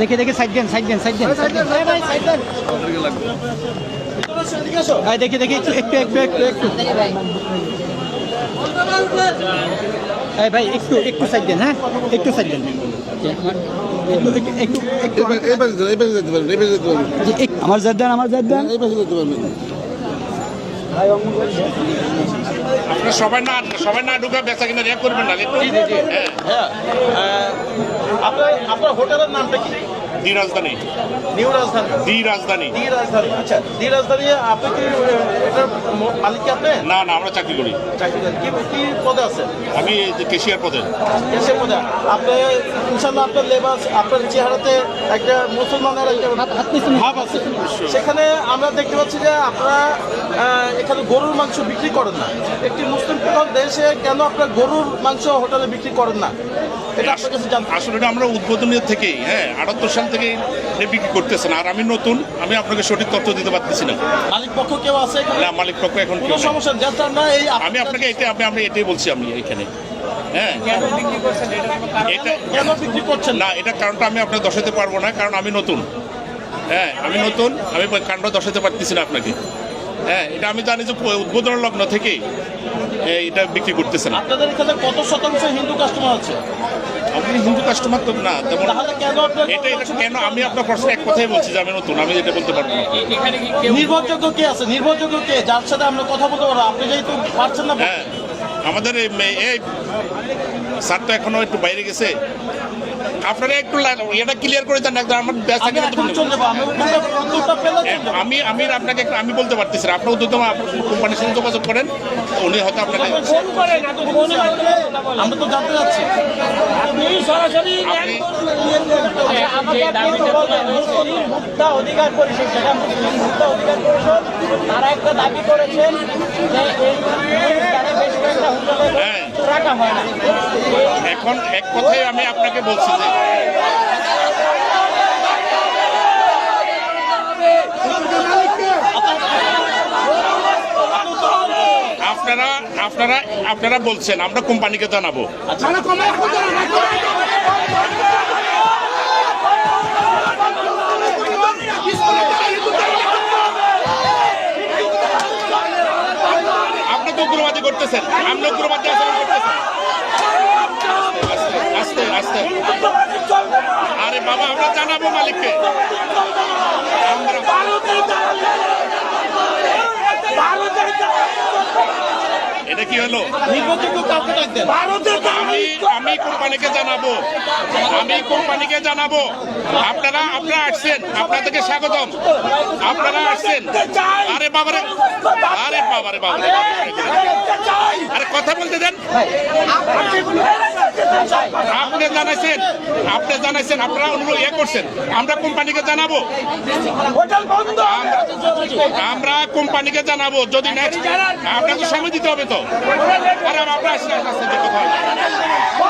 দেখে দেখে সাইড দেন সাইড দেন সাইড দেন ভাই দেখে দেখে একটু একটু একটু একটু একটু। ভাই একটু একটু সাইড দেন হ্যাঁ? একটু সাইড দেন। আমার জেদ দেন আমার জেদ দেন। এই যেতে সবাই না সবাই না ঢুকে বেচা কিনা রেক করবেন না হ্যাঁ। আপনার আপনার হোটেলের নামটা কি? দি রাজধানী নিউ রাজধানী দি রাজধানী দি রাজধানী আচ্ছা দি রাজধানী আপনি কি এটার মালিক আপনি না না আমরা চাকরি করি চাকরি করেন কি পদে আছেন আমি এই যে কেশিয়ার পদে। এসে পদে। আপনি ইনশাল্লাহ আপনার লেবাস আপনার চেহারাতে একটা মুসলমানের একটা ভাব আছে। সেখানে আমরা দেখতে পাচ্ছি যে আপনারা এখানে গরুর মাংস বিক্রি করেন না। একটি মুসলিম প্রধান দেশে কেন আপনার গরুর মাংস হোটেলে বিক্রি করেন না? এটা আপনার কাছে জানতে আসলে এটা আমরা উদ্বোধনীয় থেকেই হ্যাঁ আটাত্তর সাল থেকে বিক্রি করতেছেন। আর আমি নতুন আমি আপনাকে সঠিক তথ্য দিতে পারতেছি না। মালিক পক্ষ কেউ আছে না মালিক পক্ষ এখন কেউ কোনো সমস্যা না এই আমি আপনাকে এটাই আমি আমি এটাই বলছি আমি এখানে। হ্যাঁ? এটা কেন বিক্রি করছেন? না না এটা কারণটা আমি আপনাকে দশাতে পারব না কারণ আমি নতুন। হ্যাঁ আমি নতুন আমি কাণ্ড দশাতে পারতেছি না আপনাকে। হ্যাঁ এটা আমি জানি যে উদ্বোধন লগ্ন থেকেই এ, এটা বিক্রি করতেছে না আপনাদের এখানে কত শতাংশ হিন্দু কাস্টমার আছে? আপনি হিন্দু কাস্টমার তো না তেমন এটা এটা কেন আমি আপনার প্রশ্নে এক কথাই বলছি যে আমি নতুন আমি এটা বলতে পারব না। নির্ভরযোগ্য কে আছে? নির্ভরযোগ্য কে? যার সাথে আমরা কথা বলতে পারব আপনি যেহেতু পারছেন না হ্যাঁ আমাদের এই স্যার তো এখনও একটু বাইরে গেছে। আপনারা একটু এটা ক্লিয়ার করে দেন একদম আমার ব্যাস আমি আমি আপনাকে একটু- আমি বলতে পারতেছি না। আপনার উদ্যোগ কোম্পানির সাথে যোগাযোগ করেন উনি হয়তো আপনাকে আমরা তো জানতে যাচ্ছি। আপনি মুক্তা অধিকার পরিষদ। যেটা মুসলিম অধিকার পরিষদ তারা একটা দাবি করেছেন যে এই বেশ কয়েকটা হোটেলে হ্যাঁ। রাখা হয় না। এখন এক কথাই আমি আপনাকে বলছি আপনারা আপনারা আপনারা বলছেন, আমরা কোম্পানিকে জানাব। আপনি তো উগ্রবাদী করতেছেন, আপনি উগ্রবাদী আচরণ করতেছেন। আস্তে। আরে বাবা আমরা জানাব মালিককে। এটা কি হলো? নির্ভরযোগ্য কাউকে ডাক দেন আমি আমি কোম্পানিকে জানাব। আমি কোম্পানিকে জানাব। আপনারা আপনারা আসছেন। আপনাদেরকে স্বাগতম। আপনারা আসছেন। আরে বাবারে আরে বাবারে বাবারে আরে কথা বলতে দেন। আপনি জানাইছেন আপনি জানাইছেন, আপনারা অনুরোধ ইয়ে করছেন। আমরা কোম্পানিকে জানাব। আমরা- কোম্পানিকে জানাব। যদি নেক্সট আপনাকে সময় দিতে হবে তো। আরে আমরা আসলে কথা।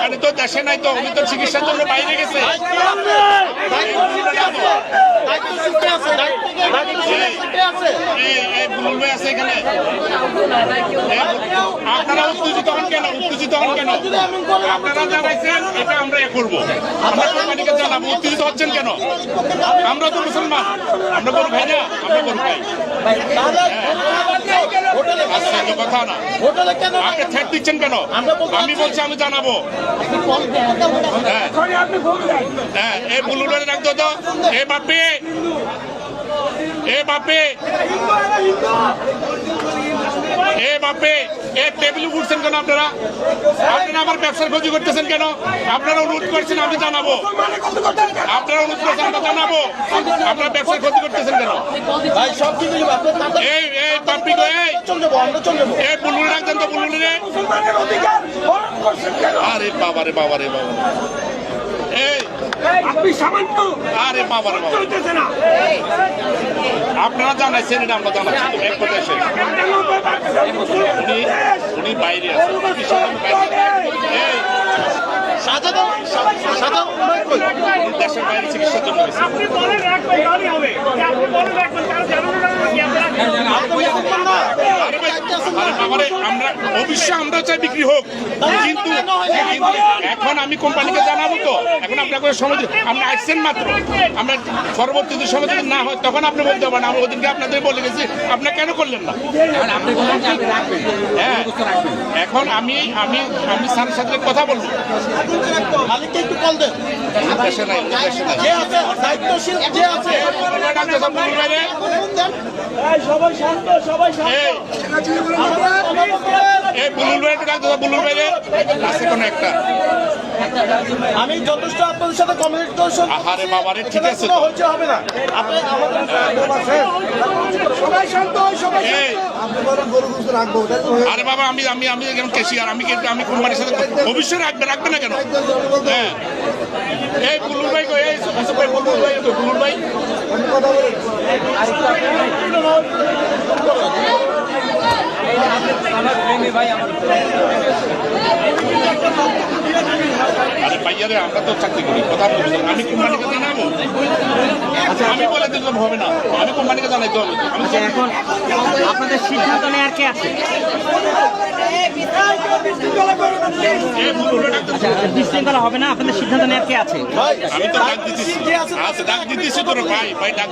কোম্পানি তো দেশে নাই তো, উনি তো চিকিৎসার জন্য বাইরে গেছে। আপনারা কেন? কেন? আপনারা এটা আমরা করব। আমরা জানাব। হচ্ছেন কেন? আমরা তো মুসলমান। আমরা বড় ভাই না আমরা বড় ভাই। কথা না। কেন আপনি থ্রেট দিচ্ছেন কেন? আমি বলছি আমি জানাব। হ্যাঁ। হ্যাঁ এই বুলুলের রাখতো তো এ বাপে। এ বাপে। বাপে এ টেবিল উঠছেন কেন আপনারা? আপনারা আমার ব্যবসার ক্ষতি করতেছেন কেন? আপনারা অনুরোধ করছেন আমি জানাব। আপনারা অনুরোধ করছেন আমরা জানাব। আপনারা ব্যবসার ক্ষতি করতেছেন কেন? এই এই বাপি গো এই। এই বুলুল রাখছেন তো বুলুল রে আরে বাবা রে বাবা রে বাবা এই আরে বাবা রে না আপনারা জানাইছেন এটা আমরা জানাচ্ছি এক কথা এসে উনি উনি বাইরে আছেন? দেশের বাইরে চিকিৎসার জন্য। আপনি বলে রাখবেন হবে আপনি বলে রাখবেন কারণ জানানো না কি আপনারা আপনি মুসলমান না? আরে আমরা অবশ্যই আমরা চাই বিক্রি হোক। কিন্তু কিন্তু এখন আমি কোম্পানিকে জানাব তো। এখন আপনাকে সময় দিই- আপনি আসছেন মাত্র। আমরা পরবর্তীতে সময় যদি না হয় তখন আপনি বলতে পারেন। আমরা ওদিনকে আপনাদের বলে গেছি আপনি কেন করলেন না? হ্যাঁ। এখন আমি আমি আমি স্যারের সাথে কথা বলব। সবাই শান্ত সবাই শান্ত। এই, বুলুল বাইরে ডাক্তার সাহেব বলুন আছে কোনো একটা। আমি যথেষ্ট আপনাদের সাথে কমিউনিকেশন আহারে বাবারে, ঠিক আছে তো। হচ্ছে হবে না। আপনি আমাদের এই, আপনি বলেন গরু গুস্ত রাখব তাই তো? হয়ে আরে বাবা আমি আমি আমি একজন কেশিয়ার আমি কিন্তু আমি কোম্পানির সাথে অবশ্যই রাখবে রাখবে না কেন? হ্যাঁ। এই বুলুল ভাই কই? এই ভাই বুলুল ভাই কই বুলুল ভাই। কথা বলেন আরে ভাইয়ারে আমরা তো চাকরি করি, কথা বলছি আমি কোম্পানিকে জানাব? আমি বলে দিলাম হবে না। আমি কোম্পানিকে জানাইতে হবে আমি এখন আপনাদের সিদ্ধান্ত নেওয়ার কে আছে এই বুলুল ভাই ডাক্তার আচ্ছা বিশৃঙ্খলা হবে না? আপনাদের সিদ্ধান্ত নেওয়ার কে আছে? ভাই আমি তো ডাক দিতেছি। আচ্ছা ডাক দিতেছি তোর ভাই ভাই ডাক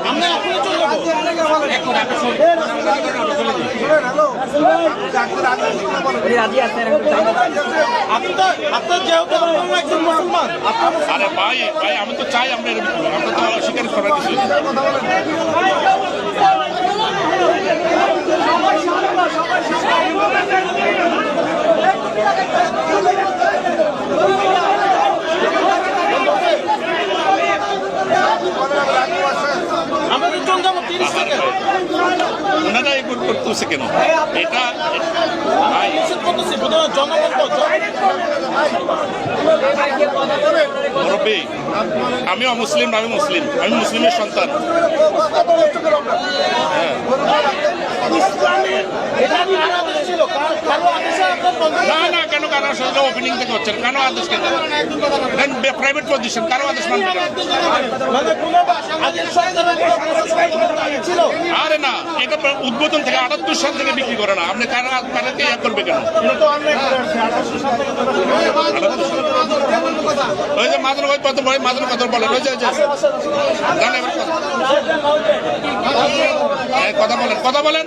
আরে ভাই ভাই আমি তো চাই আমরা। আমরা তো অস্বীকার করা চলে যাব তিরিশ সেকেন্ড ওনারা এগুলো করতেছে কেন? এটা মুরব্বী আমি অমুসলিম আমি মুসলিম। আমি মুসলিমের সন্তান। না না কেন কারও সাথে ওপেনিং থেকে হচ্ছে? কেন আদেশ কেন? প্রাইভেট পজিশন কারও আদেশ মানবে মানে আরে না এটা উদ্বোধন থেকে আটাত্তর সাল থেকে বিক্রি করে না। আপনি কারা কারাকে ইয়া করবে কেন? ওই যে মাদুর ভাই কত ভাই মাদুর কথা বলেন। ওই যে। হ্যাঁ, কথা বলেন কথা বলেন।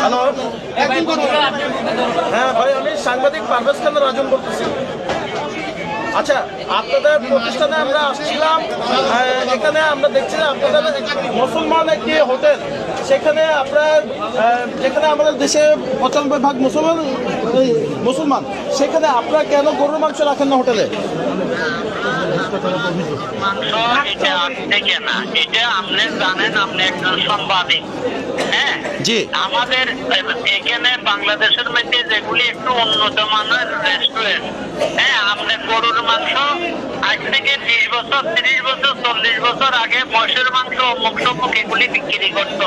হ্যালো। হ্যাঁ ভাই, আমি সাংবাদিক পারভেজ খান রাজন বলতেছি। আচ্ছা আপনাদের প্রতিষ্ঠানে আমরা আসছিলাম এখানে আমরা দেখছি আপনাদের মুসলমান একটি হোটেল, সেখানে আপনার যেখানে আমাদের দেশে পঁচানব্বই ভাগ মুসলমান মুসলমান, সেখানে আপনারা কেন গরুর মাংস রাখেন না হোটেলে? এটা আপনি জানেন আপনি হ্যাঁ। আমাদের এখানে বাংলাদেশের মধ্যে যেগুলি একটু উন্নত মানের রেস্টুরেন্ট হ্যাঁ আপনি গরুর মাংস আজ থেকে বিশ বছর, তিরিশ বছর, চল্লিশ বছর আগে মহিষের মাংস অমুক সমুক এগুলি বিক্রি করতো।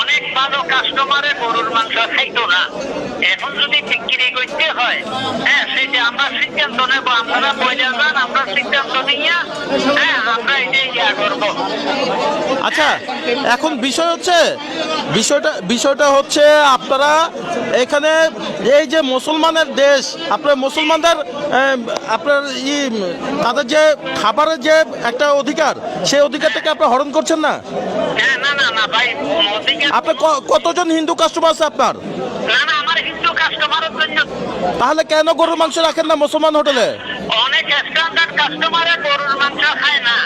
অনেক ভালো কাস্টমারে গরুর মাংস খাইতো না। এখন যদি বিক্রি করতে হয় হ্যাঁ সেটা আমরা সিদ্ধান্ত নেব। আপনারা বলে যান আমরা সিদ্ধান্ত নিয়ে হ্যাঁ আমরা এটা ইয়া করব। আচ্ছা এখন বিষয় হচ্ছে বিষয়টা বিষয়টা হচ্ছে আপনারা এখানে এই যে মুসলমানের দেশ আপনার মুসলমানদের আপনার ই তাদের যে খাবারের যে একটা অধিকার সেই অধিকারটাকে আপনি হরণ করছেন না? হ্যাঁ না না না ভাই আপনার কতজন হিন্দু কাস্টমার আছে আপনার? তাহলে কেন গরুর মাংস রাখেন না মুসলমান হোটেলে? স্ট্যান্ডার্ড কাস্টমারে গরুর মাংস খায় না।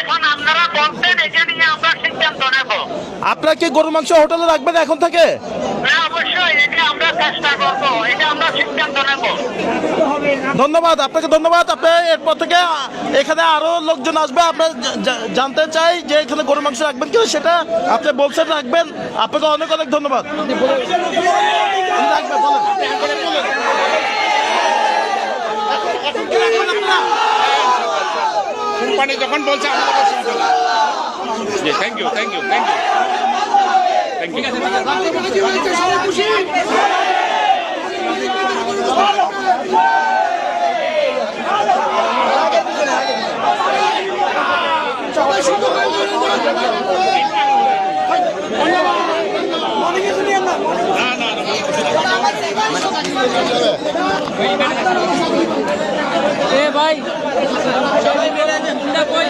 এখন আপনারা বলতেন এটা নিয়ে আমরা সিদ্ধান্ত নেব। আপনারা কি গরুর মাংস হোটেলে রাখবেন এখন থেকে? না অবশ্যই এটা আমরা চেষ্টা করব এটা আমরা সিদ্ধান্ত নেব। ধন্যবাদ আপনাকে ধন্যবাদ। আপনি এরপর থেকে এখানে আরও লোকজন আসবে আপনার জানতে চাই যে এখানে গরু মাংস রাখবেন কিনা সেটা আপনি বলছেন রাখবেন। আপনাকে অনেক অনেক ধন্যবাদ। রাখবেন, বলেন। কোম্পানি যখন বলছে আমাদের thank you thank you thank you thank you না না ভাই সবাই মিলে যে গুন্ডা কই?